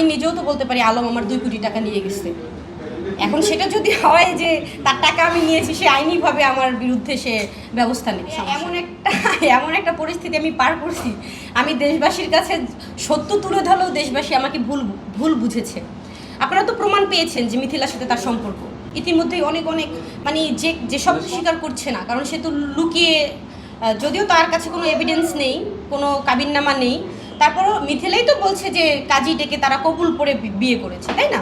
আমি নিজেও তো বলতে পারি আলম আমার দুই কোটি টাকা নিয়ে গেছে। এখন সেটা যদি হয় যে তার টাকা আমি নিয়েছি সে আইনিভাবে আমার বিরুদ্ধে সে ব্যবস্থা নেবে। এমন একটা এমন একটা পরিস্থিতি আমি পার করছি। আমি দেশবাসীর কাছে সত্য তুলে ধরলেও দেশবাসী আমাকে ভুল ভুল বুঝেছে। আপনারা তো প্রমাণ পেয়েছেন যে মিথিলার সাথে তার সম্পর্ক। ইতিমধ্যেই অনেক অনেক মানে যে যেসব স্বীকার করছে না কারণ সে তো লুকিয়ে যদিও তার কাছে কোনো এভিডেন্স নেই কোনো কাবিননামা নেই তারপরও মিথিলাই তো বলছে যে কাজী ডেকে তারা কবুল পরে বিয়ে করেছে তাই না?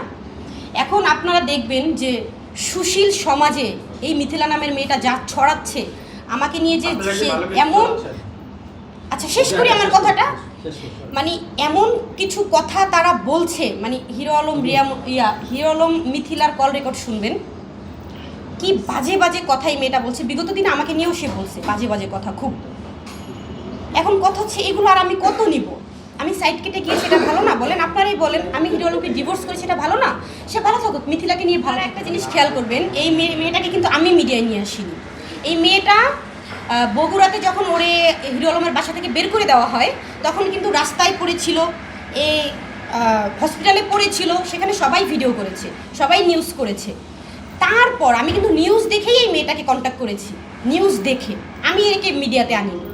এখন আপনারা দেখবেন যে সুশীল সমাজে এই মিথিলা নামের মেয়েটা যা ছড়াচ্ছে আমাকে নিয়ে যে সে এমন আচ্ছা শেষ করি আমার কথাটা। মানে এমন কিছু কথা তারা বলছে মানে হিরো আলম রিয়া ইয়া হিরো আলম মিথিলার কল রেকর্ড শুনবেন। কি বাজে বাজে কথাই মেয়েটা বলছে। বিগত দিনে আমাকে নিয়েও সে বলছে বাজে বাজে কথা খুব। এখন কথা হচ্ছে এগুলো আর আমি কত নিব? আমি সাইড কেটে গিয়ে সেটা ভালো না, বলেন, আপনারাই বলেন, আমি হিরো আলমকে ডিভোর্স করি, সেটা ভালো না? সে ভালো থাকুক, মিথিলাকে নিয়ে ভালো একটা জিনিস খেয়াল করবেন, এই মেয়ে, মেয়েটাকে কিন্তু আমি মিডিয়ায় নিয়ে আসিনি। এই মেয়েটা বগুড়াতে যখন ওরে হিরো আলমের বাসা থেকে বের করে দেওয়া হয়, তখন কিন্তু রাস্তায় পড়েছিল এই হসপিটালে পড়েছিল, সেখানে সবাই ভিডিও করেছে, সবাই নিউজ করেছে। তারপর আমি কিন্তু নিউজ দেখেই এই মেয়েটাকে কন্ট্যাক্ট করেছি নিউজ দেখে। আমি একে মিডিয়াতে আনিনি।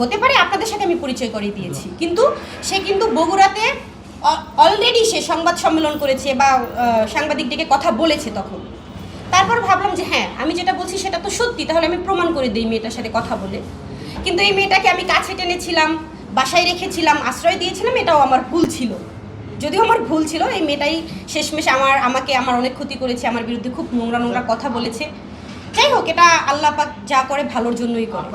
হতে পারে আপনাদের সাথে আমি পরিচয় করে দিয়েছি। কিন্তু সে কিন্তু বগুড়াতে অলরেডি সে সংবাদ সম্মেলন করেছে বা আহ, সাংবাদিক ডেকে কথা বলেছে তখন। তারপর ভাবলাম যে হ্যাঁ আমি যেটা বলছি সেটা তো সত্যি তাহলে আমি প্রমাণ করে দিই মেয়েটার সাথে কথা বলে। কিন্তু এই মেয়েটাকে আমি কাছে টেনেছিলাম বাসায় রেখেছিলাম আশ্রয় দিয়েছিলাম এটাও আমার ভুল ছিল। যদিও আমার ভুল ছিল এই মেয়েটাই শেষমেশ আমার আমাকে আমার অনেক ক্ষতি করেছে আমার বিরুদ্ধে খুব নোংরা নোংরা কথা বলেছে। যাই হোক এটা আল্লাহ পাক যা করে ভালোর জন্যই করে।